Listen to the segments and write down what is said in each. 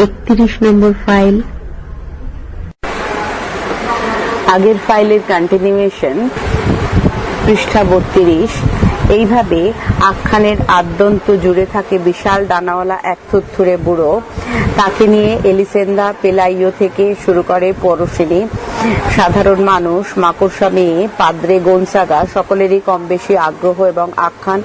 একত্রিশ নম্বর ফাইল। আগের ফাইলের কন্টিনিউয়েশন পৃষ্ঠা বত্রিশ। এইভাবে আখ্যানের আদ্যন্ত জুড়ে থাকে বিশাল ডানাওয়ালা এক থুরথুরে বুড়ো। তাকে নিয়ে এলিসেন্দা পেলাইও থেকে শুরু করে পরশিনী। সাধারণ মানুষ, মাকড়সা মেয়ে, পাদ্রে গোনসাগা, সকলেরই কম বেশি আগ্রহ এবং আখ্যান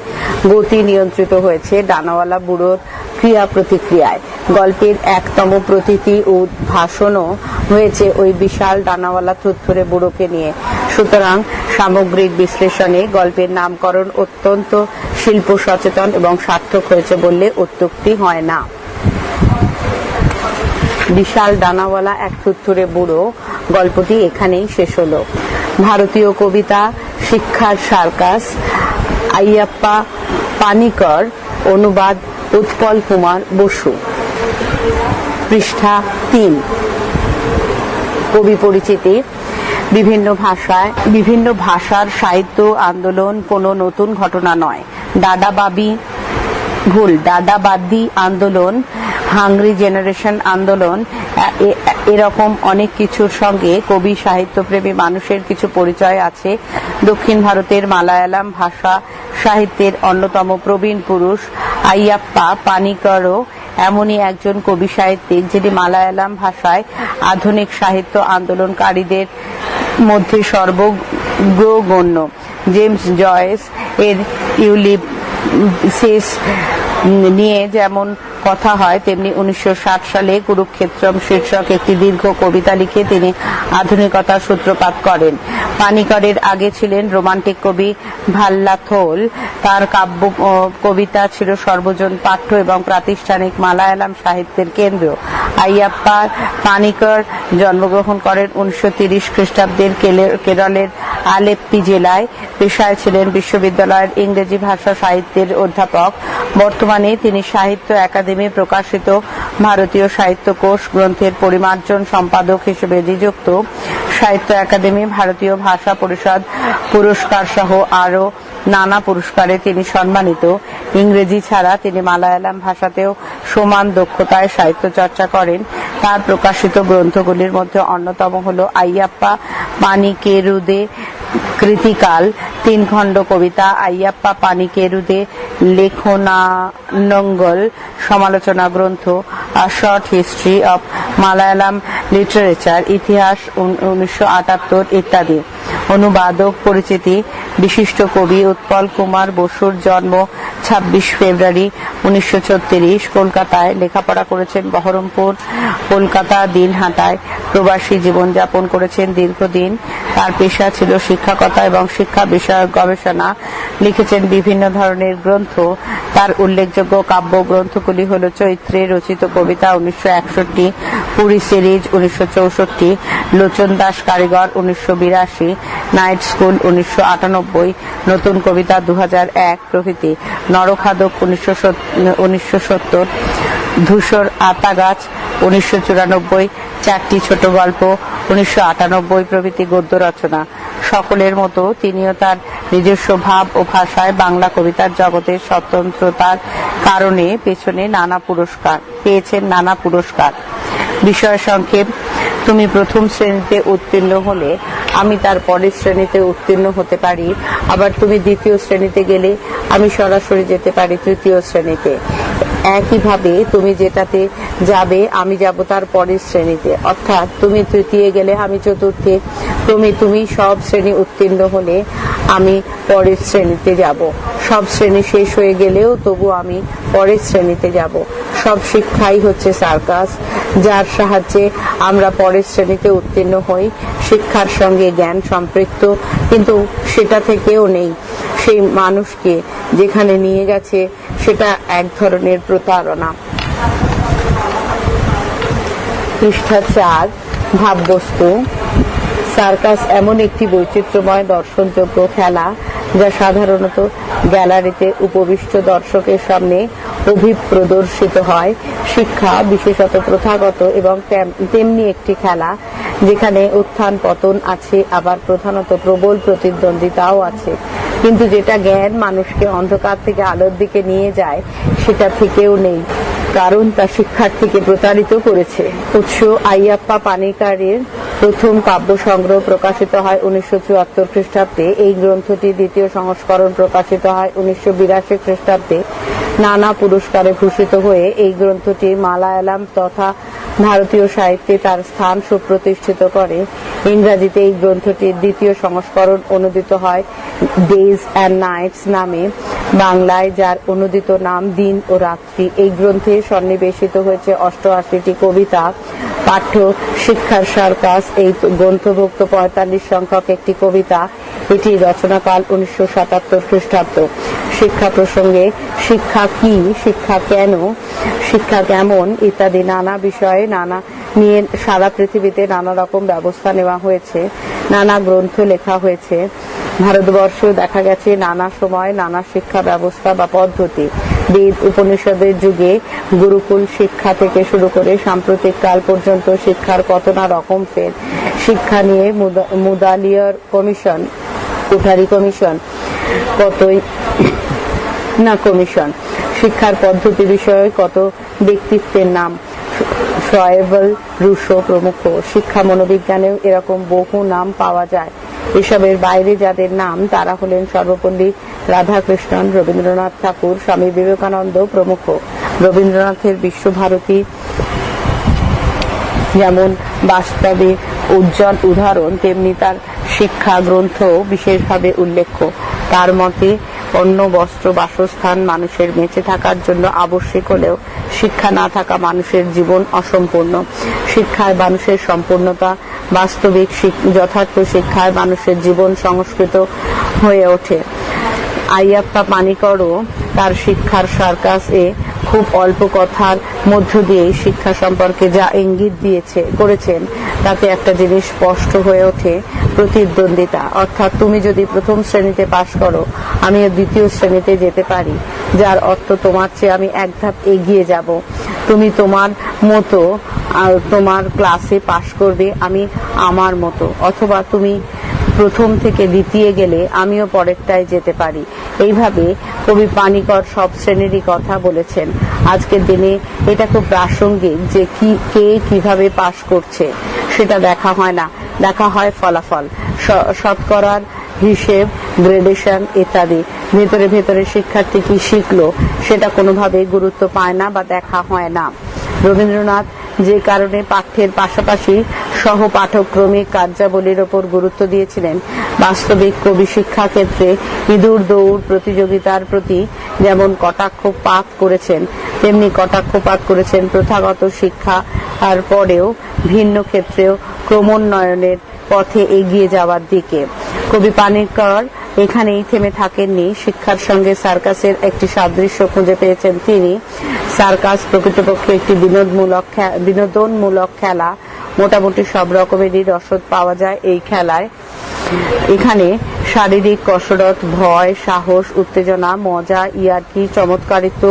গতি নিয়ন্ত্রিত হয়েছে ডানাওয়ালা বুড়োর ক্রিয়া প্রতিক্রিয়ায়। গল্পের একতম প্রতীতি ও ভাষণও হয়েছে ওই বিশাল ডানাওয়ালা থুরথুরে বুড়োকে নিয়ে। সুতরাং সামগ্রিক বিশ্লেষণে গল্পের নামকরণ অত্যন্ত শিল্প সচেতন এবং সার্থক হয়েছে বললে অত্যুক্তি হয় না। বিশাল ডানাওয়ালা এক থুরথুরে বুড়ো, গল্পটি এখানেই শেষ হলো। ভারতীয় কবিতা শিক্ষার সার্কাস, আইয়াপ্পা পানিকর, অনুবাদ উৎপল কুমার বসু। পৃষ্ঠা তিন। কবি পরিচিতি বিভিন্ন ভাষায়, বিভিন্ন ভাষার সাহিত্য আন্দোলন কোনো নতুন ঘটনা নয়। দাদাবাবি ভুল দাদাবাদি আন্দোলন হাংরি জেনারেশন আন্দোলন এরকম অনেক কিছুর সঙ্গে কবি, সাহিত্যপ্রেমী মানুষের কিছু পরিচয় আছে। দক্ষিণ ভারতের মালায়ালাম ভাষা সাহিত্যের অন্যতম প্রবীণ পুরুষ আইয়াপ্পা পানিকরও এমনই একজন কবি সাহিত্যিক, যিনি মালায়ালাম ভাষায় আধুনিক সাহিত্য আন্দোলনকারীদের মধ্যে সর্বগ্রগণ্য জেমস জয়েস এর ইউলিপ নিয়ে যেমন কথা হয়, তেমনি উনিশশো সালে কুরুক্ষেত্রম শীর্ষক একটি দীর্ঘ কবিতা লিখে তিনি আধুনিকতার সূত্রপাত করেন। পানিকরের আগে ছিলেন রোমান্টিক কবি ভাল্লাথোল। তার কাব্য কবিতা ছিল সর্বজন পাঠ্য এবং প্রাতিষ্ঠানিক মালায়ালাম সাহিত্যের কেন্দ্র। আইয়াপ্পা পানিকর জন্মগ্রহণ করেন উনিশশো খ্রিস্টাব্দের কেরলের আলেপ্পি জেলায় পেশায় ছিলেন বিশ্ববিদ্যালয়ের ইংরেজি ভাষা সাহিত্যের অধ্যাপক। বর্তমানে তিনি সাহিত্য একাডেমি প্রকাশিত ভারতীয় সাহিত্য কোষ গ্রন্থের পরিমার্জন সম্পাদক হিসেবে নিযুক্ত। সাহিত্য একাডেমি ভারতীয় ভাষা পরিষদ পুরস্কার সহ আরও নানা পুরস্কারে তিনি সম্মানিত। ইংরেজি ছাড়া তিনি মালায়ালাম ভাষাতেও সমান দক্ষতায় সাহিত্য চর্চা করেন। তার প্রকাশিত গ্রন্থগুলির মধ্যে অন্যতম হল আইয়াপ্পা, পানিকেরুদে কৃতিকাল তিন খণ্ড কবিতা, আইয়াপ্পা, পানিকেরুদে, লেখনানঙ্গল, সমালোচনা গ্রন্থ short history of Malayalam literature, ইতিহাস উনিশশো আটাত্তর ইত্যাদি। অনুবাদক, পরিচিতি, বিশিষ্ট কবি উৎপল কুমার বসুর জন্ম ছাব্বিশ ফেব্রুয়ারি উনিশশো কলকাতায় লেখাপড়া করেছেন বহরমপুর, কলকাতা, দিনহাটায়। প্রবাসী জীবনযাপন করেছেন দীর্ঘদিন। তার পেশা ছিল শিক্ষকতা এবং শিক্ষা বিষয়ক গবেষণা। লিখেছেন বিভিন্ন ধরনের গ্রন্থ। তার উল্লেখযোগ্য কাব্য গ্রন্থগুলি হল চৈত্রে রচিত কবিতা উনিশশো একষট্টি, পুরী সিরিজ উনিশশো চৌষট্টি, লোচন দাস কারিগর উনিশশো বিরাশি, নাইট স্কুল উনিশশো আটানব্বই, নতুন কবিতা দু হাজার এক প্রভৃতি। নরখাদক উনিশশো সত্তর, ধূসর আতা গাছ উনিশশো চুরানব্বই, চারটি ছোট গল্প উনিশশো আটানব্বই প্রভৃতি গদ্য রচনা। সকলের মতো তিনিও তার নিজস্ব ভাব ও ভাষায় বাংলা কবিতার জগতের স্বতন্ত্রতার কারণে পেছনে নানা পুরস্কার পেয়েছেন নানা পুরস্কার। বিষয় সংক্ষেপ, তুমি প্রথম শ্রেণীতে উত্তীর্ণ হলে আমি তার পরের শ্রেণীতে উত্তীর্ণ হতে পারি। আবার তুমি দ্বিতীয় শ্রেণীতে গেলে আমি সরাসরি যেতে পারি তৃতীয় শ্রেণীতে। একইভাবে তুমি যেটাতে যাবে, আমি যাব তার পরের শ্রেণীতে। অর্থাৎ তুমি তৃতীয় গেলে আমি চতুর্থে, তুমি তুমি সব শ্রেণি উত্তীর্ণ হলে আমি পরের শ্রেণীতে যাব। সব শ্রেণি শেষ হয়ে গেলেও তবু আমি পরের শ্রেণীতে যাব। সব শিক্ষাই হচ্ছে সার্কাস, যার সাহায্যে আমরা পরের শ্রেণীতে উত্তীর্ণ হই। শিক্ষার সঙ্গে জ্ঞান সম্পৃক্ত, কিন্তু সেটা থেকেও নেই। সেই মানুষকে যেখানে নিয়ে গেছে সেটা এক ধরনের প্রতারণা। পৃষ্ঠা চার, ভাববস্তু। সার্কাস এমন একটি বৈচিত্র্যময় দর্শনযোগ্য খেলা, যা সাধারণত গ্যালারিতে উপবিষ্ট দর্শকের সামনে অভিপ্রদর্শিত হয়। শিক্ষা, বিশেষত প্রথাগত এবং তেমনি একটি খেলা, যেখানে উত্থান, পতন আছে, আবার প্রধানত প্রবল প্রতিদ্বন্দ্বিতাও আছে। কিন্তু যেটা জ্ঞান মানুষকে অন্ধকার থেকে আলোর দিকে নিয়ে যায়, সেটা থেকেও নেই। কারণ তা শিক্ষার্থীকে প্রতারিত করেছে। উৎস আইয়াপ্পা পানিকারের প্রথম কাব্য সংগ্রহ প্রকাশিত হয় উনিশশো চুয়াত্তর খ্রিস্টাব্দে। এই গ্রন্থটি দ্বিতীয় সংস্করণ প্রকাশিত হয় উনিশশো বিরাশি খ্রিস্টাব্দে। নানা পুরস্কারে ভূষিত হয়ে এই গ্রন্থটি মালায়ালাম তথা ভারতীয় সাহিত্যে তার স্থান সুপ্রতিষ্ঠিত করে। ইংরাজিতে এই গ্রন্থটির দ্বিতীয় সংস্করণ অনুদিত হয় ডেজ অ্যান্ড নাইটস নামে। বাংলায় যার অনুদিত নাম দিন ও রাত্রি এই গ্রন্থে সন্নিবেশিত হয়েছে অষ্টআশিটি কবিতা, পাঠ্য, শিক্ষার সার্কাস। এই গ্রন্থভুক্ত পঁয়তাল্লিশ সংখ্যক একটি কবিতা। এটি রচনাকাল উনিশশো সাতাত্তর খ্রিস্টাব্দ। শিক্ষা প্রসঙ্গে শিক্ষা কি? শিক্ষা কেন? শিক্ষা কেমন? ইত্যাদি নানা বিষয়ে নানা নিয়ে সারা পৃথিবীতে নানা রকম ব্যবস্থা নেওয়া হয়েছে, নানা গ্রন্থ লেখা হয়েছে। ভারতবর্ষেও দেখা গেছে নানা সময় নানা শিক্ষা ব্যবস্থা বা পদ্ধতি। বেদ উপনিষদের যুগে গুরুকুল শিক্ষা থেকে শুরু করে সাম্প্রতিক কাল পর্যন্ত শিক্ষার কত না রকম ফের শিক্ষা নিয়ে মুদা- মুদালিয়ার কমিশন কুঠারি কমিশন কতই না কমিশন। শিক্ষার পদ্ধতি বিষয়ে কত ব্যক্তিত্বের নাম? ফ্রয়েবল রুশো প্রমুখ শিক্ষা মনোবিজ্ঞানেও এরকম বহু নাম পাওয়া যায়। এসবের বাইরে যাদের নাম, তারা হলেন সর্বপল্লী রাধাকৃষ্ণন, রবীন্দ্রনাথ ঠাকুর, স্বামী বিবেকানন্দ প্রমুখ। রবীন্দ্রনাথের বিশ্বভারতী যেমন বাস্তবে উজ্জ্বল উদাহরণ, তেমনি তার শিক্ষা গ্রন্থ বিশেষভাবে উল্লেখ্য। তার মতে অন্য বস্ত্র, বাসস্থান মানুষের বেঁচে থাকার জন্য আবশ্যিক হলেও শিক্ষা না থাকা মানুষের জীবন অসম্পূর্ণ। শিক্ষায় মানুষের সম্পূর্ণতা বাস্তবিক যথার্থ শিক্ষায় মানুষের জীবন সংস্কৃত হয়ে ওঠে। আইয়াপ্পা পানিকরও তার শিক্ষার সার্কাস খুব অল্প কথার মধ্য দিয়ে শিক্ষা সম্পর্কে যা ইঙ্গিত দিয়েছে, করেছেন, তাতে একটা জিনিস স্পষ্ট হয়ে ওঠে, প্রতিদ্বন্দ্বিতা। অর্থাৎ তুমি যদি প্রথম শ্রেণীতে পাশ করো আমি দ্বিতীয় শ্রেণীতে যেতে পারি, যার অর্থ তোমার চেয়ে আমি এক ধাপ এগিয়ে যাব। তুমি তোমার মতো তোমার ক্লাসে পাশ করবে আমি আমার মতো, অথবা তুমি প্রথম থেকে দ্বিতীয় গেলে আমিও পরেরটায় যেতে পারি। এইভাবে কবি পানিকর সব শ্রেণীরই কথা বলেছেন। আজকের দিনে এটা খুব প্রাসঙ্গিক যে কি, কে কীভাবে পাশ করছে, সেটা দেখা হয় না। দেখা হয় ফলাফল। শতকরার হিসেব, গ্রেডেশন ইত্যাদি। ভেতরে ভেতরে শিক্ষার্থী কি শিখলো, সেটা কোনোভাবে গুরুত্ব পায় না বা দেখা হয় না। রবীন্দ্রনাথ যে কারণে পাঠ্যের পাশাপাশি সহ পাঠক্রমিক কার্যাবলীর ওপর গুরুত্ব দিয়েছিলেন বাস্তবিক কবি শিক্ষা ক্ষেত্রে ইঁদুর দৌড় প্রতিযোগিতার প্রতি যেমন কটাক্ষপাত করেছেন, তেমনি কটাক্ষপাত করেছেন প্রথাগত শিক্ষা, আর পরেও ভিন্ন ক্ষেত্রেও ক্রমোন্নয়নের পথে এগিয়ে যাওয়ার দিকে। কবি পানিকর এখানেই থেমে থাকেননি। শিক্ষার সঙ্গে সার্কাসের একটি সাদৃশ্য খুঁজে পেয়েছেন তিনি। সার্কাস প্রকৃতপক্ষে একটি বিনোদমূলক বিনোদনমূলক খেলা। মোটামুটি সব রকমেরই রসদ পাওয়া যায় এই খেলায়। এখানে শারীরিক কসরত, ভয়, সাহস, উত্তেজনা, মজা, ইয়ার্কি, চমৎকারিত্ব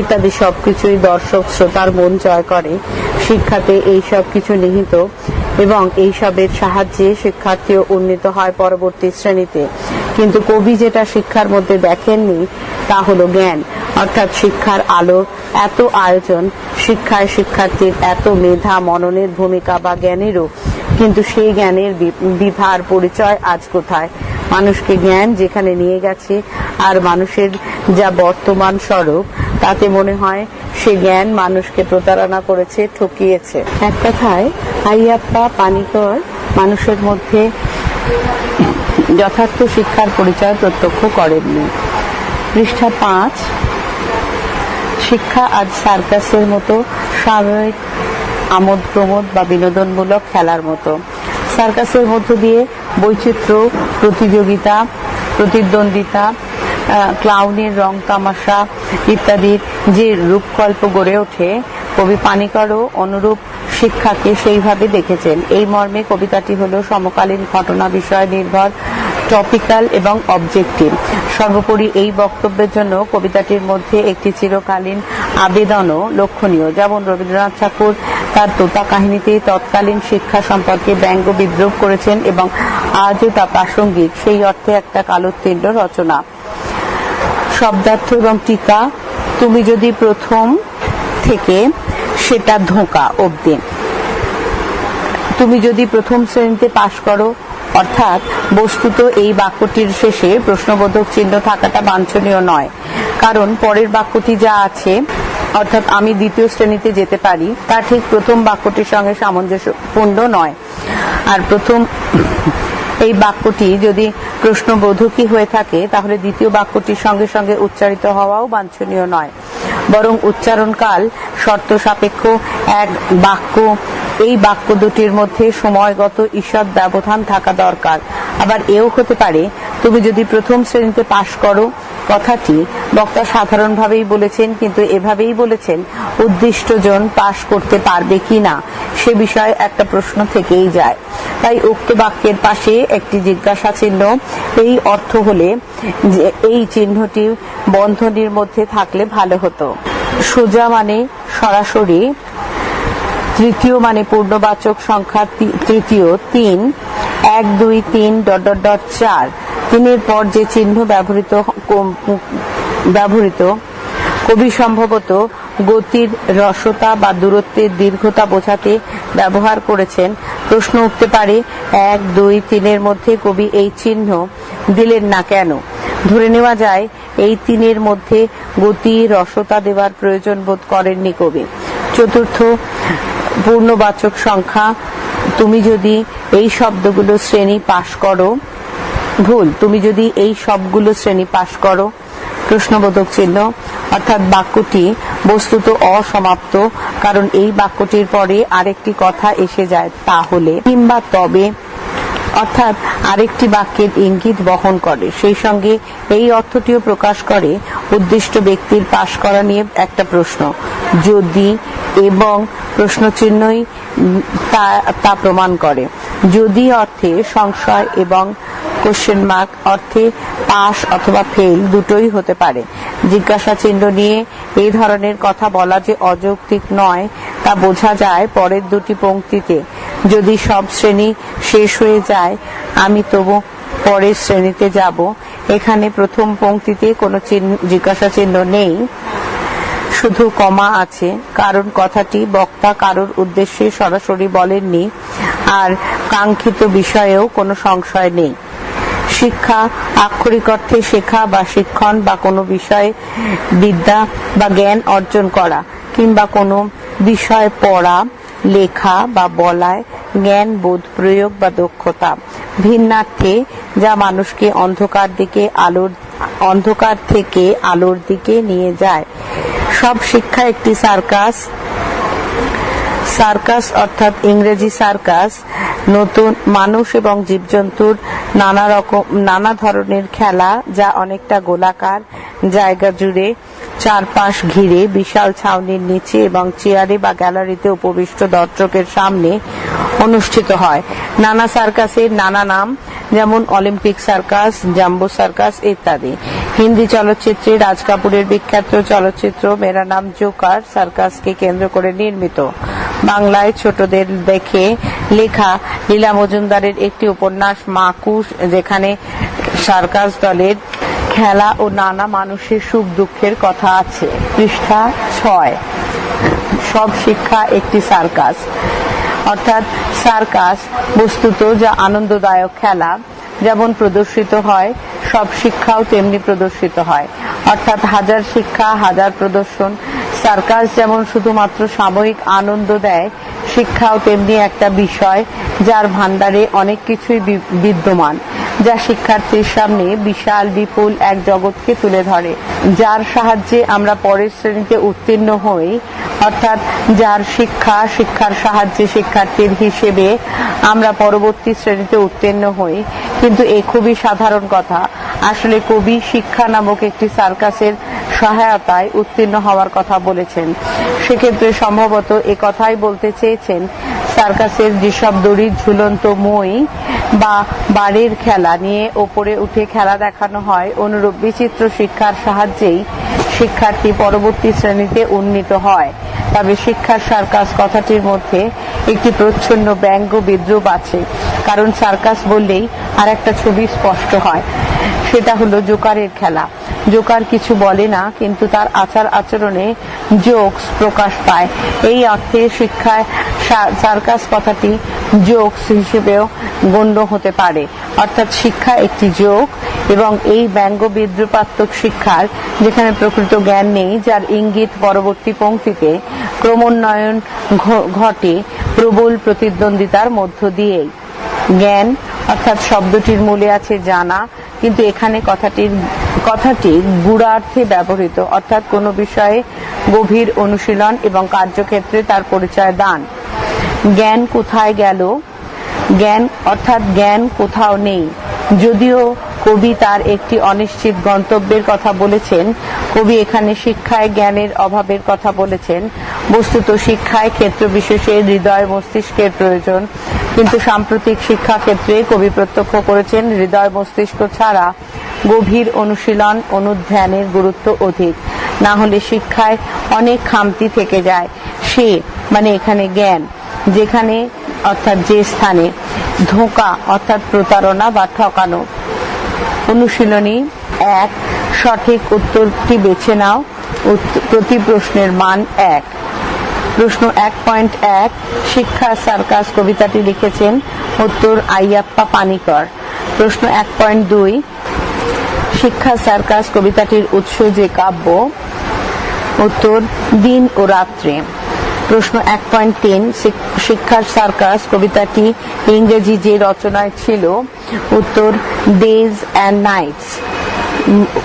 ইত্যাদি সবকিছুই দর্শক শ্রোতার মন জয় করে। শিক্ষাতে এই সব কিছু নিহিত। এবং এইসবের সাহায্যে শিক্ষার্থীও উন্নীত হয় পরবর্তী শ্রেণীতে। কিন্তু কবি যেটা শিক্ষার মধ্যে দেখেননি, তা হলো জ্ঞান। অর্থাৎ শিক্ষার আলো, এত আয়োজন, শিক্ষায় শিক্ষার্থীর এত মেধা, মননের ভূমিকা বা জ্ঞানেরও। কিন্তু সেই জ্ঞানের বিভার পরিচয় আজ কোথায়? মানুষকে জ্ঞান যেখানে নিয়ে গেছে, আর মানুষের যা বর্তমান স্বরূপ তাতে মনে হয় সে জ্ঞান মানুষকে প্রতারণা করেছে, ঠকিয়েছে। এক কথায়, আইয়াপ্পা পানিকর মানুষের মধ্যে যথার্থ শিক্ষার পরিচয় প্রত্যক্ষ করেননি। পৃষ্ঠা পাঁচ, শিক্ষা আজ সার্কাসের মতো স্বাভাবিক আমোদ প্রমোদ বা বিনোদনমূলক খেলার মতো। সার্কাসের মধ্য দিয়ে বৈচিত্র্য, প্রতিযোগিতা, প্রতিদ্বন্দ্বিতা ক্লাউনের রং, তামাশা ইত্যাদির যে রূপকল্প গড়ে ওঠে, কবি পানিকরও অনুরূপ শিক্ষাকে সেইভাবে দেখেছেন। এই মর্মে কবিতাটি হলো সমকালীন ঘটনা বিষয় নির্ভর টপিক্যাল এবং অবজেক্টিভ সর্বোপরি এই বক্তব্যের জন্য কবিতাটির মধ্যে একটি চিরকালীন আবেদনও লক্ষণীয়। যেমন রবীন্দ্রনাথ ঠাকুর তার তোতা কাহিনীতে তৎকালীন শিক্ষা সম্পর্কে ব্যঙ্গ বিদ্রোহ করেছেন এবং আজও তা প্রাসঙ্গিক। সেই অর্থে একটা কালোত্তীর্ণ রচনা। শব্দার্থ এবং টিকা তুমি যদি প্রথম থেকে সেটা ধোঁকা অবধি। তুমি যদি প্রথম শ্রেণীতে পাশ করো, অর্থাৎ বস্তুত এই বাক্যটির শেষে প্রশ্নবোধক চিহ্ন থাকাটা বাঞ্ছনীয় নয়। কারণ পরের বাক্যটি যা আছে, অর্থাৎ আমি দ্বিতীয় শ্রেণীতে যেতে পারি, তা ঠিক প্রথম বাক্যটির সঙ্গে সামঞ্জস্যপূর্ণ নয়। আর প্রথম এই বাক্যটি যদি প্রশ্নবোধকই হয়ে থাকে, তাহলে দ্বিতীয় বাক্যটির সঙ্গে সঙ্গে উচ্চারিত হওয়াও বাঞ্ছনীয় নয়। বরং উচ্চারণকাল শর্ত সাপেক্ষ এক বাক্য। এই বাক্য দুটির মধ্যে সময়গত ঈষৎ ব্যবধান থাকা দরকার। আবার এও হতে পারে, তুমি যদি প্রথম শ্রেণীতে পাশ করো, কথাটি বক্তা সাধারণভাবেই বলেছেন, কিন্তু এভাবেই বলেছেন উদ্দিষ্টজন পাশ করতে পারবে কি না? সে বিষয়ে একটা প্রশ্ন থেকেই যায়। তাই উক্ত বাক্যের পাশে একটি জিজ্ঞাসা চিহ্ন। এই অর্থ হলে এই চিহ্নটি বন্ধনীর মধ্যে থাকলে ভালো হতো। সোজা মানে সরাসরি, তৃতীয় মানে পূর্ণবাচক সংখ্যা তৃতীয় তিন, এক, দুই, তিন, ডট ডট ডট, চার। তিনের পর যে চিহ্ন ব্যবহৃত ব্যবহৃত কবি সম্ভবত গতির রসতা বা দূরত্বের দীর্ঘতা বোঝাতে ব্যবহার করেছেন। প্রশ্ন উঠতে পারে, এক, দুই, তিনের মধ্যে কবি এই চিহ্ন দিলেন না কেন? ধরে নেওয়া যায়, এই তিনের মধ্যে গতি, রসতা দেওয়ার প্রয়োজন বোধ করেননি কবি। চতুর্থ, পূর্ণবাচক সংখ্যা, তুমি যদি এই শব্দগুলো শ্রেণি পাশ করো, ভুল, তুমি যদি এই সবগুলো শ্রেণি পাশ করো প্রশ্নবোধক চিহ্ন, অর্থাৎ বাক্যটি বস্তুত অসমাপ্ত, কারণ এই বাক্যটির পরে আরেকটি কথা এসে যায় তাহলে, কিংবা তবে, অর্থাৎ আরেকটি বাক্যের ইঙ্গিত বহন করে। সেই সঙ্গে এই অর্থটিও প্রকাশ করে উদ্দিষ্ট ব্যক্তির পাশ করা নিয়ে একটা প্রশ্ন। যদি এবং প্রশ্নচিহ্নই তা প্রমাণ করে। যদি অর্থে সংশয় এবং কোশ্চেন মার্ক অর্থে পাস অথবা ফেল দুটোই হতে পারে। জিজ্ঞাসা চিহ্ন নিয়ে এই ধরনের কথা বলা যে অযৌক্তিক নয়, তা বোঝা যায় পরের দুটি পংক্তিতে যদি সব শ্রেণি শেষ হয়ে যায়, আমি তবু পরের শ্রেণীতে যাব। এখানে প্রথম পংক্তিতে কোনো জিজ্ঞাসা চিহ্ন নেই। শুধু কমা আছে, কারণ কথাটি বক্তা কারোর উদ্দেশ্যে সরাসরি বলেননি, আর কাঙ্ক্ষিত বিষয়েও কোনো সংশয় নেই। শিক্ষা, আক্ষরিক অর্থে শেখা বা শিক্ষণ বা কোনো বিষয়ে বিদ্যা বা জ্ঞান অর্জন করা কিংবা কোনো বিষয় পড়া, লেখা বা বলায় জ্ঞান, বোধ, প্রয়োগ বা দক্ষতা। ভিন্নার্থে যা মানুষকে অন্ধকার দিকে আলোর, অন্ধকার থেকে আলোর দিকে নিয়ে যায়। সব শিক্ষা একটি সার্কাস। সার্কাস অর্থাৎ ইংরেজি সার্কাস নতুন মানুষ এবং জীবজন্তুর নানা রকম, নানা ধরনের খেলা যা অনেকটা গোলাকার, জায়গা জুড়ে চারপাশ ঘিরে বিশাল ছাউনির নিচে এবং চেয়ারে বা গ্যালারিতে উপবিষ্ট দর্শকের সামনে অনুষ্ঠিত হয়। নানা সার্কাসের নানা নাম, যেমন অলিম্পিক সার্কাস, জাম্বো সার্কাস ইত্যাদি। হিন্দি চলচ্চিত্রে রাজ কাপুরের বিখ্যাত চলচ্চিত্র মেরা নাম জোকার সার্কাসকে কেন্দ্র করে নির্মিত। বাংলায় ছোটদের দেখে লেখা লীলা মজুমদারের একটি উপন্যাস মাকুশ, যেখানে সার্কাস দলের খেলা ও নানা মানুষের সুখ দুঃখের কথা আছে। পৃষ্ঠা ছয়। সব শিক্ষা একটি সার্কাস। অর্থাৎ সার্কাস বস্তুত যা আনন্দদায়ক খেলা, যেমন প্রদর্শিত হয়, সব শিক্ষাও তেমনি প্রদর্শিত হয়। অর্থাৎ হাজার শিক্ষা, হাজার প্রদর্শন সার্কাস যেমন শুধুমাত্র সাময়িক আনন্দ দেয়, শিক্ষাও তেমনি একটা বিষয় যার ভান্ডারে অনেক কিছুই বিদ্যমান, যা শিক্ষার্থীর সামনে বিশাল, বিপুল এক জগৎকে তুলে ধরে, যার সাহায্যে আমরা পরের শ্রেণীতে উত্তীর্ণ হই, অর্থাৎ যার শিক্ষা, শিক্ষার সাহায্যে শিক্ষার্থীর হিসেবে আমরা পরবর্তী শ্রেণীতে উত্তীর্ণ হই। কিন্তু এ খুবই সাধারণ কথা। আসলে কবি শিক্ষা নামক একটি সার্কাসের সহায়তায় উত্তীর্ণ হওয়ার কথা বলেছেন। সেক্ষেত্রে সম্ভবত এ কথাই বলতে চেয়েছেন সার্কাসের যেসব দড়ির ঝুলন্ত মই বা বাড়ির খেলা নিয়ে ওপরে উঠে খেলা দেখানো হয়, অনুরূপ বিচিত্র শিক্ষার সাহায্যেই শিক্ষার্থী পরবর্তী শ্রেণীতে উন্নীত হয়। তবে শিক্ষার সার্কাস কথাটির মধ্যে একটি প্রচ্ছন্ন ব্যঙ্গ বিদ্রুপ আছে। কারণ সার্কাস বললেই আর একটা ছবি স্পষ্ট হয়। সেটা হলো জোকারের খেলা। জোকার কিছু বলে না, কিন্তু তার আচার আচরণে জোকস প্রকাশ পায়। এই অর্থে শিক্ষায় সার্কাস কথাটি জোকস হিসেবেও গণ্য হতে পারে। অর্থাৎ শিক্ষা একটি যোগ এবং এই ব্যঙ্গ বিদ্রুপাত্মক শিক্ষার যেখানে প্রকৃত জ্ঞান নেই, যার ইঙ্গিত পরবর্তী পংক্তিতে ক্রমোন্নয়ন ঘটে প্রবল প্রতিদ্বন্দ্বিতার মধ্য দিয়েই। জ্ঞান, অর্থাৎ শব্দটির মূলে আছে জানা, কিন্তু এখানে কথাটির, কথাটি গুড়ার্থে ব্যবহৃত, অর্থাৎ কোনো বিষয়ে গভীর অনুশীলন এবং কার্যক্ষেত্রে তার পরিচয় দান। জ্ঞান কোথায় গেল? জ্ঞান, অর্থাৎ জ্ঞান কোথাও নেই, যদিও কবি তার একটি অনিশ্চিত গন্তব্যের কথা বলেছেন। কবি এখানে শিক্ষায়, জ্ঞানের অভাবের কথা বলেছেন। বস্তুত শিক্ষায় ক্ষেত্র বিশেষে হৃদয়, মস্তিষ্কের প্রয়োজন। কিন্তু সাম্প্রতিক শিক্ষা ক্ষেত্রে কবি প্রত্যক্ষ করেছেন, হৃদয় মস্তিষ্ক ছাড়া গভীর অনুশীলন, অনুধ্যানের গুরুত্ব অধিক। না হলে শিক্ষায় অনেক খামতি থেকে যায়। সে মানে এখানে জ্ঞান, যেখানে অর্থাৎ যে স্থানে ধোঁকা, অর্থাৎ প্রতারণা বা ঠকানো। অনুশীলনী এক, সঠিক উত্তরটি বেছে নাও। প্রতি প্রশ্নের মান এক। প্রশ্ন এক পয়েন্ট এক, শিক্ষা সার্কাস কবিতাটি লিখেছেন উত্তর আইয়াপ্পা পানিকর। প্রশ্ন এক পয়েন্ট দুই, শিক্ষা সার্কাস কবিতাটির উৎস যে কাব্য? উত্তর, দিন ও রাত্রে। প্রশ্ন এক পয়েন্ট তিন শিক্ষার সার্কাস, কবিতাটি ইংরেজি যে রচনায় ছিল, উত্তর ডেজ অ্যান্ড নাইটস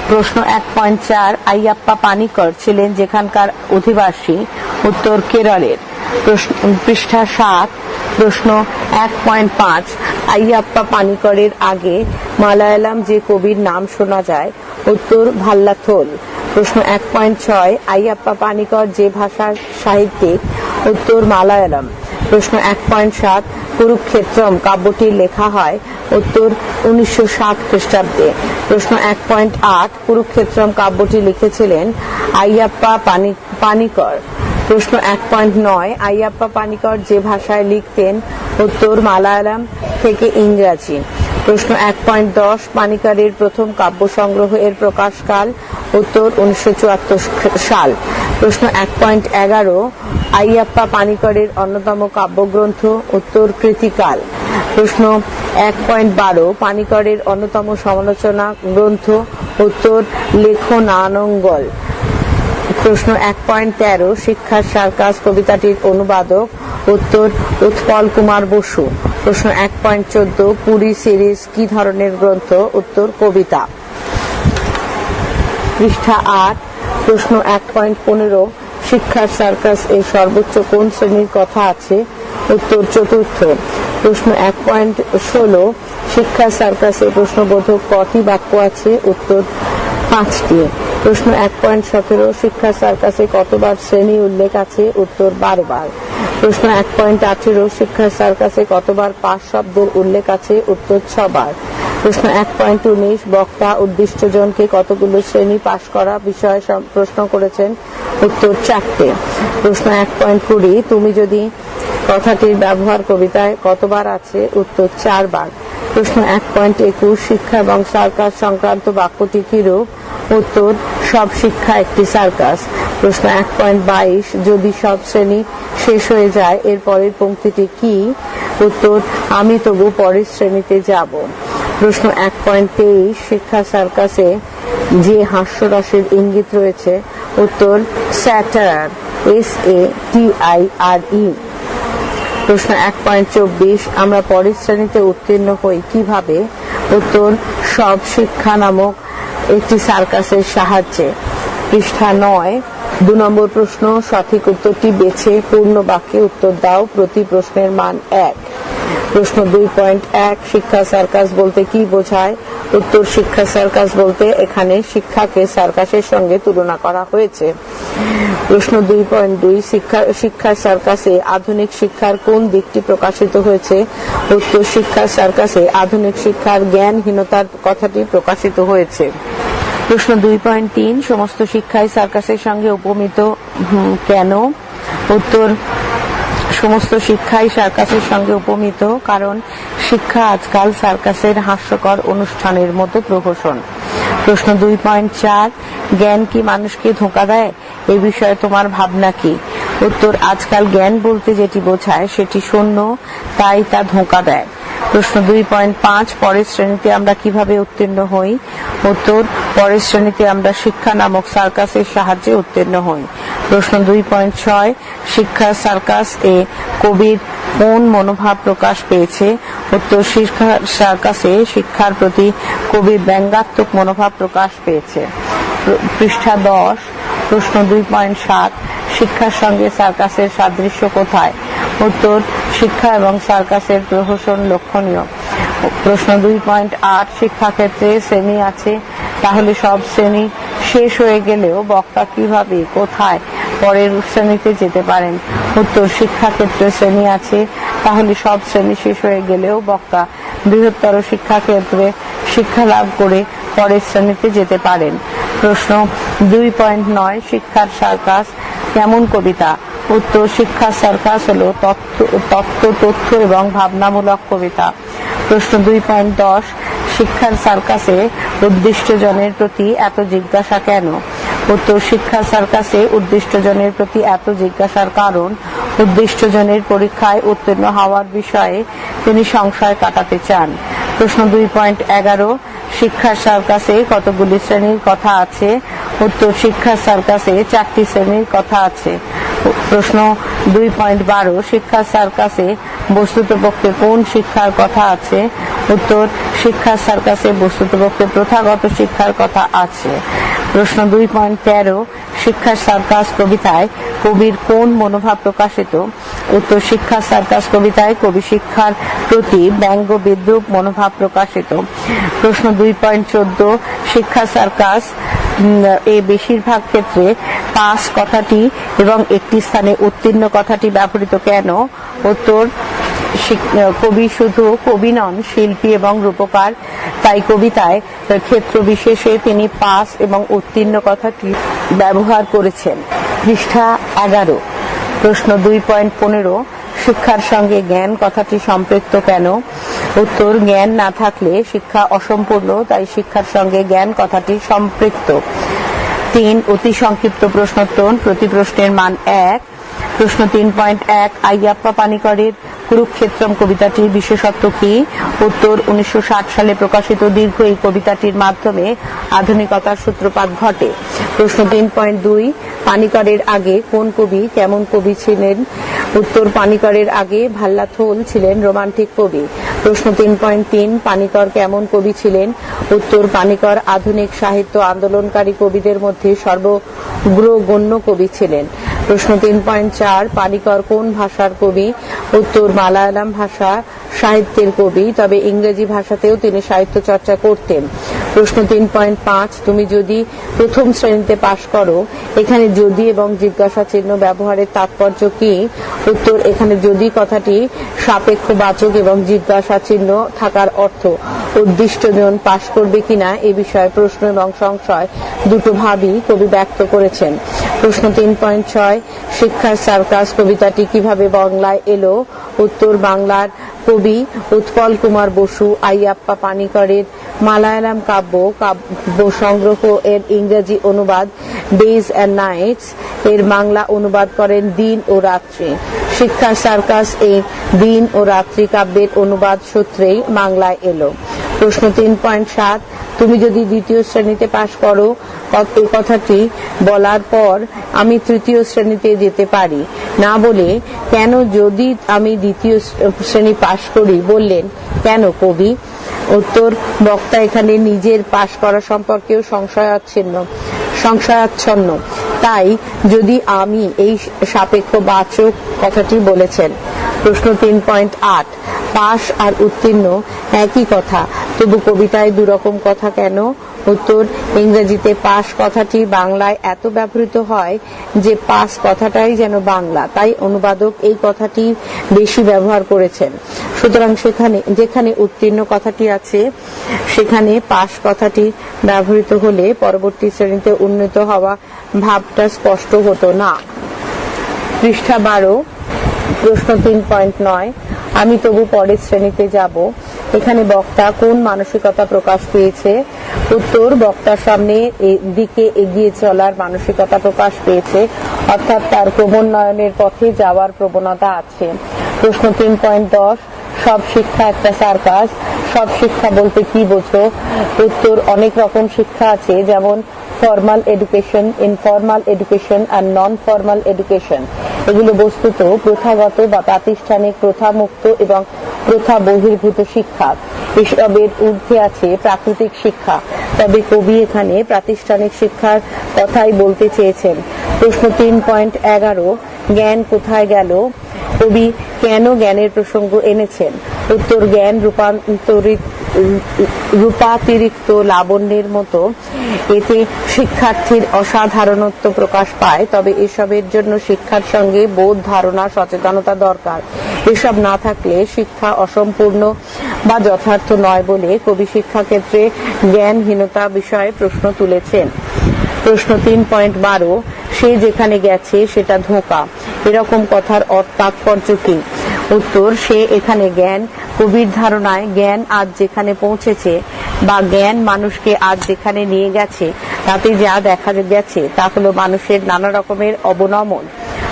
প্রশ্ন এক পয়েন্ট চার, আইয়াপ্পা পানিকর ছিলেন যেখানকার অধিবাসী, উত্তর কেরলের। পৃষ্ঠা সাত প্রশ্ন এক পয়েন্ট পাঁচ। আইয়াপ্পা পানিকরের আগে মালায়ালাম যে কবির নাম শোনা যায়, উত্তর ভাল্লাথোল প্রশ্ন এক পয়েন্ট ছয়, আইয়াপ্পা পানিকর যে ভাষার সাহিত্যিক, উত্তর মালায়ালাম। প্রশ্ন এক পয়েন্ট সাত, কুরুক্ষেত্রম কাব্যটি লেখা হয় উত্তর উনিশশো ষাট খ্রিস্টাব্দে। প্রশ্ন এক পয়েন্ট আট, কুরুক্ষেত্রম কাব্যটি লিখেছিলেন আইয়াপ্পা পানি, পানিকর। প্রশ্ন এক পয়েন্ট নয়। আইয়াপ্পা পানিকর যে ভাষায় লিখতেন, উত্তর মালায়ালাম থেকে ইংরাজি। প্রশ্ন এক পয়েন্ট দশ, পানিকারের প্রথম কাব্য সংগ্রহ এর প্রকাশকাল উত্তর উনিশশো চুয়াত্তর সাল। প্রশ্ন এক পয়েন্ট এগারো, আইয়াপ্পা পানিকরের অন্যতম কাব্যগ্রন্থ উত্তর কৃতিকাল। প্রশ্ন এক পয়েন্ট বারো, পানিকরের অন্যতম সমালোচনা গ্রন্থ উত্তর লেখনানঙ্গল। প্রশ্ন এক পয়েন্ট তেরো শিক্ষার সার্কাস কবিতাটির অনুবাদক উত্তর উৎপল কুমার বসু। প্রশ্ন এক পয়েন্ট চোদ্দ, পুরী সিরিজ কি ধরনের গ্রন্থ? উত্তর কবিতা। পৃষ্ঠা আট, প্রশ্ন এক পয়েন্ট পনেরো শিক্ষার সার্কাস এর সর্বোচ্চ কোন শ্রেণির কথা আছে? উত্তর চতুর্থ। প্রশ্ন এক পয়েন্ট ষোলো, শিক্ষা সার্কাসে প্রশ্নবোধক কটি বাক্য আছে? উত্তর পাঁচটি। প্রশ্ন এক পয়েন্ট সতেরো, শিক্ষা সার্কাসে কতবার শ্রেণি উল্লেখ আছে? উত্তর বারো বার প্রশ্ন এক পয়েন্ট আঠেরো, শিক্ষা সার্কাসে কতবার পাঁচ শব্দের উল্লেখ আছে? উত্তর ছবার। প্রশ্ন এক পয়েন্ট উনিশ, বক্তা উদ্দিষ্ট জনকে কতগুলো শ্রেণি পাশ করা বিষয়ে প্রশ্ন করেছেন? উত্তর চারটে। প্রশ্ন এক পয়েন্ট কুড়ি, তুমি যদি কথাটির ব্যবহার কবিতায় কতবার আছে? উত্তর চারবার। প্রশ্ন এক পয়েন্ট একুশ, শিক্ষা এবং সার্কাস সংক্রান্ত বাক্যটি কিরূপ উত্তর, সব শিক্ষা একটি সার্কাস। প্রশ্ন এক পয়েন্ট বাইশ, যদি সব শ্রেণি শেষ হয়ে যায়, এর পরের পংক্তিটি কি? উত্তর, আমি তবু পরের শ্রেণীতে যাব। প্রশ্ন এক পয়েন্ট তেইশ, শিক্ষা সার্কাসে যে হাস্যরসের ইঙ্গিত রয়েছে, উত্তর, satire S A T I R E প্রশ্ন এক পয়েন্ট চব্বিশ, আমরা পরের শ্রেণীতে উত্তীর্ণ হই কীভাবে? উত্তর, সব শিক্ষা নামক একটি সার্কাসের সাহায্যে। পৃষ্ঠা নয়, দু নম্বর প্রশ্ন, সঠিক উত্তরটি বেছে, পূর্ণ বাক্যে উত্তর দাও, প্রতি প্রশ্নের মান এক। প্রশ্ন দুই পয়েন্ট এক, শিক্ষা সার্কাস বলতে কি বোঝায়? উত্তর, শিক্ষা সার্কাস বলতে এখানে শিক্ষাকে সার্কাসের সঙ্গে তুলনা করা হয়েছে। প্রশ্ন দুই পয়েন্ট দুই, শিক্ষা শিক্ষার সার্কাসে আধুনিক শিক্ষার কোন দিকটি প্রকাশিত হয়েছে? উত্তর শিক্ষার সার্কাসে আধুনিক শিক্ষার জ্ঞানহীনতার কথাটি প্রকাশিত হয়েছে। প্রশ্ন দুই পয়েন্ট তিন, সমস্ত শিক্ষায় সার্কাসের সঙ্গে উপমিত কেন? উত্তর সমস্ত শিক্ষাই সার্কাসের সঙ্গে উপমিত, কারণ শিক্ষা আজকাল সার্কাসের হাস্যকর অনুষ্ঠানের মতো প্রহসন। প্রশ্ন দুই পয়েন্ট চার, জ্ঞান কি মানুষকে ধোঁকা দেয়? এ বিষয়ে তোমার ভাবনা কি? উত্তর, আজকাল জ্ঞান বলতে যেটি বোঝায় সেটি শূন্য, তাই তা ধোঁকা দেয়। প্রশ্ন দুই পয়েন্ট পাঁচ, পরের শ্রেণীতে আমরা কীভাবে উত্তীর্ণ হই? উত্তর, পরের শ্রেণীতে আমরা শিক্ষা নামক সার্কাসের সাহায্যে উত্তীর্ণ হই। প্রশ্ন দুই পয়েন্ট ছয়, শিক্ষা সার্কাস এ কবির কোন মনোভাব প্রকাশ পেয়েছে? উত্তর, শিক্ষা সার্কাসে শিক্ষার প্রতি কবির ব্যঙ্গাত্মক মনোভাব প্রকাশ পেয়েছে। পৃষ্ঠা দশ, প্রশ্ন দুই পয়েন্ট সাত, শিক্ষার সঙ্গে সার্কাসের সাদৃশ্য কোথায়? উত্তর, শিক্ষা এবং সার্কাসের প্রহসন লক্ষণীয়। প্রশ্ন দুই পয়েন্ট আট, শিক্ষাক্ষেত্রে শ্রেণি আছে, তাহলে সব শ্রেণি শেষ হয়ে গেলেও বক্তা কীভাবে, কোথায়, পরের শ্রেণীতে যেতে পারেন? উত্তর, শিক্ষাক্ষেত্রে শ্রেণি আছে, তাহলে সব শ্রেণি শেষ হয়ে গেলেও বক্তা বৃহত্তর শিক্ষাক্ষেত্রে শিক্ষা লাভ করে পরের শ্রেণীতে যেতে পারেন। প্রশ্ন দুই পয়েন্ট নয়, শিক্ষার সার্কাস কেমন কবিতা? উত্তর শিক্ষার সার্কাস হলো তত্ত্ব তত্ত্ব, তথ্য এবং ভাবনামূলক কবিতা। প্রশ্ন দুই পয়েন্ট দশ, শিক্ষার সার্কাসে উদ্দিষ্টজনের প্রতি এত জিজ্ঞাসা কেন? উত্তর শিক্ষা সার্কাসে উদ্দিষ্টজনের প্রতি এত জিজ্ঞাসার কারণ, উদ্দিষ্টজনের পরীক্ষায় উত্তীর্ণ হওয়ার বিষয়ে তিনি সংশয় কাটাতে চান। প্রশ্ন দুই পয়েন্ট এগারো, শিক্ষার সার্কাসে কতগুলি শ্রেণির কথা আছে? উত্তর, শিক্ষার সার্কাসে চারটি শ্রেণির কথা আছে। প্রশ্ন দুই পয়েন্ট বারো শিক্ষার সার্কাসে বস্তুতপক্ষে কোন শিক্ষার কথা আছে? উত্তর শিক্ষার সার্কাসে বস্তুতপক্ষে প্রথাগত শিক্ষার কথা আছে। প্রশ্ন দুই পয়েন্ট তেরো শিক্ষার সার্কাস কবিতায় কবির কোন মনোভাব প্রকাশিত? উত্তর শিক্ষার সার্কাস কবিতায় কবি শিক্ষার প্রতি ব্যঙ্গ বিদ্রুপ মনোভাব প্রকাশিত। প্রশ্ন দুই পয়েন্ট চোদ্দ, শিক্ষা সার্কাস এ বেশিরভাগ ক্ষেত্রে পাস কথাটি এবং একটি স্থানে উত্তীর্ণ কথাটি ব্যবহৃত কেন? উত্তর কবি শুধু কবি নন, শিল্পী এবং রূপকার। তাই কবিতায় ক্ষেত্র বিশেষে তিনি পাস এবং উত্তীর্ণ কথাটি ব্যবহার করেছেন। পৃষ্ঠা এগারো। প্রশ্ন দুই পয়েন্ট পনেরো। শিক্ষার সঙ্গে জ্ঞান কথাটি সম্পৃক্ত কেন? উত্তর, জ্ঞান না থাকলে শিক্ষা অসম্পূর্ণ, তাই শিক্ষার সঙ্গে জ্ঞান কথাটি সম্পৃক্ত। তিন অতি সংক্ষিপ্ত প্রশ্নোত্তর প্রতি প্রশ্নের মান এক। প্রশ্ন তিন পয়েন্ট এক আইয়াপ্পা পানিকরের কুরুক্ষেত্রম কবিতাটির বিশেষত্ব কি? উত্তর, উনিশশো ষাট সালে প্রকাশিত দীর্ঘ এই কবিতাটির মাধ্যমে আধুনিকতার সূত্রপাত ঘটে। প্রশ্ন তিন পয়েন্ট দুই, পানিকরের আগে কোন কবি কেমন কবি ছিলেন? উত্তর, পানিকরের আগে ভাল্লাথোল ছিলেন রোমান্টিক কবি। প্রশ্ন তিন পয়েন্ট তিন, পানিকর কেমন কবি ছিলেন? উত্তর, পানিকর আধুনিক সাহিত্য আন্দোলনকারী কবিদের মধ্যে সর্বগ্রগণ্য কবি ছিলেন। প্রশ্ন তিন পয়েন্ট চার, পানিকর কোন ভাষার কবি? উত্তর মালায়ালাম ভাষা, সাহিত্যের কবি, তবে ইংরেজি ভাষাতেও তিনি সাহিত্য চর্চা করতেন। প্রশ্ন তিন পয়েন্ট পাঁচ, তুমি যদি প্রথম শ্রেণীতে পাশ করো, এখানে যদি এবং জিজ্ঞাসা চিহ্ন ব্যবহারের তাৎপর্য কি? উত্তর, এখানে যদি কথাটি সাপেক্ষ বাচক এবং জিজ্ঞাসা চিহ্ন থাকার অর্থ। উদ্দিষ্ট উদ্দিষ্টজন পাশ করবে কিনা এ বিষয়ে প্রশ্ন এবং সংশয় দুটো ভাবই কবি ব্যক্ত করেছেন। প্রশ্ন তিন পয়েন্ট ছয়, শিক্ষার সার্কাস কবিতাটি কীভাবে বাংলায় এলো? উত্তর বাংলার কবি উৎপল কুমার বসু, আইয়াপ্পা পানিকরের মালায়ালাম কাব্য কাব্য সংগ্রহ এর ইংরেজি অনুবাদ ডেজ অ্যান্ড নাইটস এর বাংলা অনুবাদ করেন দিন ও রাত্রি। শিক্ষার সার্কাস এই দিন ও রাত্রি কাব্যের অনুবাদ সূত্রেই বাংলায় এলো। প্রশ্ন তিন পয়েন্ট সাত, তুমি যদি দ্বিতীয় শ্রেণীতে পাশ করো এই কথাটি বলার পর আমি তৃতীয় শ্রেণীতে যেতে পারি। না বলে, কেন যদি আমি দ্বিতীয় শ্রেণি পাশ করি? বললেন, কেন কবি? উত্তর, বক্তা এখানে নিজের পাশ করা সম্পর্কেও সংশয়াচ্ছিন্ন, সংশয়াচ্ছন্ন। তাই যদি আমি এই সাপেক্ষ বাচক কথাটি বলেছেন, প্রশ্ন তিন পয়েন্ট আট, পাশ আর উত্তীর্ণ একই কথা, তবু কবিতায় দুরকম কথা কেন? উত্তর, ইংরেজিতে পাস কথাটি বাংলায় এত ব্যবহৃত হয় যে পাস কথাটাই যেন বাংলা। তাই অনুবাদক এই কথাটি বেশি ব্যবহার করেছেন। সুতরাং সেখানে, যেখানে উত্তীর্ণ কথাটি আছে, সেখানে পাস কথাটি ব্যবহৃত হলে পরবর্তী শ্রেণীতে উন্নীত হওয়া ভাবটা স্পষ্ট হতো না। পৃষ্ঠা বারো, প্রশ্ন তিন পয়েন্ট নয়। আমি তবু পরের শ্রেণীতে যাব। এখানে বক্তা কোন মানসিকতা প্রকাশ পেয়েছে? উত্তর, বক্তার সামনে দিকে এগিয়ে চলার মানসিকতা প্রকাশ পেয়েছে। অর্থাৎ তার ক্রমোন্নয়নের পথে যাওয়ার প্রবণতা আছে। প্রশ্ন তিন পয়েন্ট দশ, সব শিক্ষা একটা সার্কাস। সব শিক্ষা বলতে কি বোঝো? উত্তর, অনেক রকম শিক্ষা আছে, যেমন ফর্মাল এডুকেশন, ইনফর্মাল এডুকেশন আর নন ফর্মাল এডুকেশন। এগুলো বস্তুত প্রথাগত বা প্রাতিষ্ঠানিক, প্রথামুক্ত এবং প্রথা বহির্ভূত শিক্ষা। এসবের ঊর্ধ্বে আছে প্রাকৃতিক শিক্ষা। তবে কবি এখানে প্রাতিষ্ঠানিক শিক্ষার কথাই বলতে চেয়েছেন। প্রশ্ন তিন পয়েন্ট এগারো, জ্ঞান কোথায় গেল? কবি কেন জ্ঞানের প্রসঙ্গ এনেছেন? উত্তর জ্ঞান রূপান্তরিত রূপাতিরিক্ত লাবণ্যের মতো এতে শিক্ষার্থীর অসাধারণত্ব প্রকাশ পায়। তবে এসবের জন্য শিক্ষার সঙ্গে বোধ ধারণা, সচেতনতা দরকার। এসব না থাকলে শিক্ষা অসম্পূর্ণ বা যথার্থ নয় বলে কবি শিক্ষাক্ষেত্রে জ্ঞানহীনতা বিষয়ে প্রশ্ন তুলেছেন। প্রশ্ন তিন পয়েন্ট বারো, সে যেখানে গেছে সেটা ধোঁকা। এরকম কথার অর্থ তাৎপর্য কি উত্তর, সে এখানে জ্ঞান, কবির ধারণায় জ্ঞান আজ যেখানে পৌঁছেছে বা জ্ঞান মানুষকে আজ যেখানে নিয়ে গেছে, তাতে যা দেখা গেছে, তা হলো মানুষের নানা রকমের অবনমন।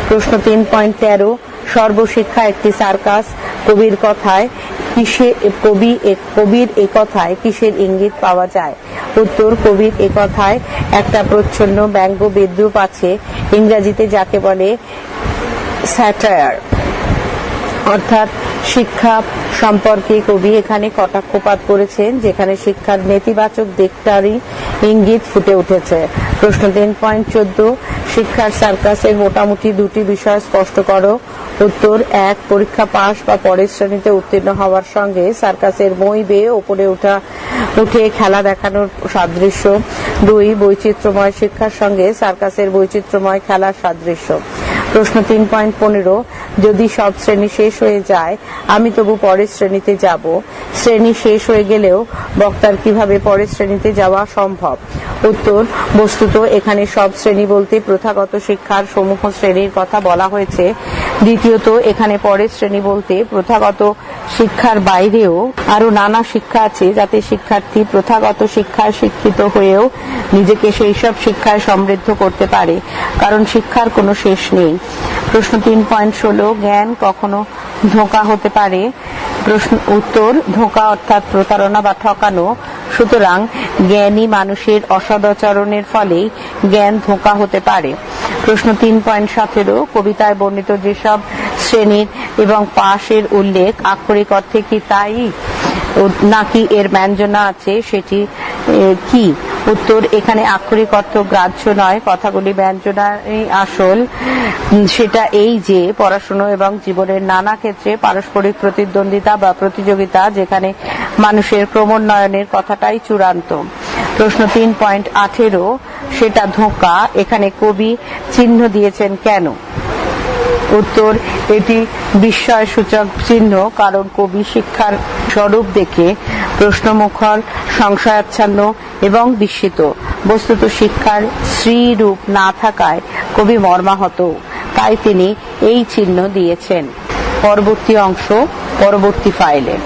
প্রশ্ন তিন পয়েন্ট তেরো, সর্বশিক্ষা একটি সার্কাস, কবির কথায় কিসে, কবি কবির এ কথায় কিসের ইঙ্গিত পাওয়া যায়? উত্তর, কবির এ কথায় একটা প্রচ্ছন্ন ব্যঙ্গ বিদ্রুপ আছে, ইংরেজিতে যাকে বলে স্যাটায়ার। অর্থাৎ শিক্ষা সম্পর্কে কবি এখানে কটাক্ষপাত করেছেন, যেখানে শিক্ষার নেতিবাচক দিকটারই ইঙ্গিত ফুটে উঠেছে। প্রশ্ন তিন পয়েন্ট চোদ্দ, শিক্ষার সার্কাসের মোটামুটি দুটি বিষয় স্পষ্ট করো। উত্তর এক, পরীক্ষা পাশ বা পরের শ্রেণীতে উত্তীর্ণ হওয়ার সঙ্গে সার্কাসের মই বেয়ে ওপরে ওঠা, উঠে খেলা দেখানোর সাদৃশ্য। দুই, বৈচিত্র্যময় শিক্ষার সঙ্গে সার্কাসের বৈচিত্র্যময় খেলার সাদৃশ্য। প্রশ্ন তিন পয়েন্ট পনেরো যদি সব শ্রেণি শেষ হয়ে যায়, আমি তবু পরের শ্রেণীতে যাব। শ্রেণি শেষ হয়ে গেলেও বক্তার কীভাবে পরের শ্রেণীতে যাওয়া সম্ভব? উত্তর, বস্তুত এখানে সব শ্রেণি বলতে প্রথাগত শিক্ষার সমূহ শ্রেণির কথা বলা হয়েছে। দ্বিতীয়ত, এখানে পরের শ্রেণি বলতে প্রথাগত শিক্ষার বাইরেও আরও নানা শিক্ষা আছে যাতে শিক্ষার্থী প্রথাগত শিক্ষায় শিক্ষিত হয়েও নিজেকে সেই সব শিক্ষায় সমৃদ্ধ করতে পারে। কারণ শিক্ষার কোনো শেষ নেই। প্রশ্ন তিন পয়েন্ট ষোলো, জ্ঞান কখনো ধোঁকা হতে পারে? প্রশ্ন উত্তর, ধোঁকা অর্থাৎ প্রতারণা বা ঠকানো। সুতরাং জ্ঞানী মানুষের অসদাচরণের ফলেই জ্ঞান ধোঁকা হতে পারে। প্রশ্ন তিন পয়েন্ট সতেরো, কবিতায় বর্ণিত যেসব শ্রেণির এবং পাশের উল্লেখ, আক্ষরিক অর্থে কি তাই? নাকি এর ব্যঞ্জনা আছে? সেটি কি? উত্তর, এখানে আক্ষরিক অর্থ গ্রাহ্য নয়, কথাগুলি ব্যঞ্জনাই আসল। সেটা এই যে পড়াশুনো এবং জীবনের নানা ক্ষেত্রে পারস্পরিক প্রতিদ্বন্দ্বিতা বা প্রতিযোগিতা যেখানে মানুষের ক্রমোন্নয়নের কথাটাই চূড়ান্ত। প্রশ্ন তিন পয়েন্ট আঠেরো, সেটা ধোঁকা, এখানে কবি চিহ্ন দিয়েছেন কেন? উত্তর, এটি বিস্ময় সূচক চিহ্ন, কারণ কবি শিক্ষার স্বরূপ দেখে প্রশ্নমুখর, সংশয়াচ্ছন্ন এবং বিস্মিত। বস্তুত শিক্ষার শ্রীরূপ না থাকায় কবি মর্মাহত। তাই তিনি এই চিহ্ন দিয়েছেন। পরবর্তী অংশ, পরবর্তী ফাইলে